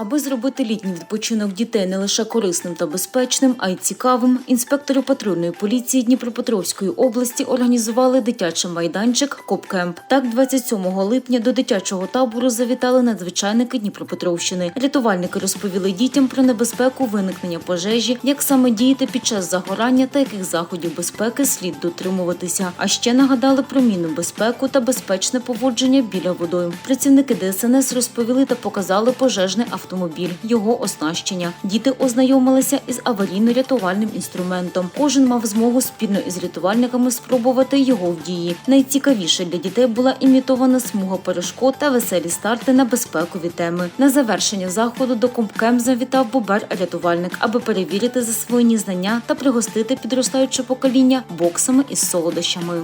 Аби зробити літній відпочинок дітей не лише корисним та безпечним, а й цікавим, інспектори патрульної поліції Дніпропетровської області організували дитячий майданчик Копкемп. Так, 27 липня до дитячого табору завітали надзвичайники Дніпропетровщини. Рятувальники розповіли дітям про небезпеку виникнення пожежі, як саме діяти під час загорання та яких заходів безпеки слід дотримуватися. А ще нагадали про мінну безпеку та безпечне поводження біля водойм. Працівники ДСНС розповіли та показали пожежний автомобіль, його оснащення. Діти ознайомилися із аварійно-рятувальним інструментом. Кожен мав змогу спільно із рятувальниками спробувати його в дії. Найцікавіше для дітей була імітована смуга перешкод та веселі старти на безпекові теми. На завершення заходу до Компкем завітав бобер-рятувальник, аби перевірити засвоєні знання та пригостити підростаюче покоління боксами із солодощами.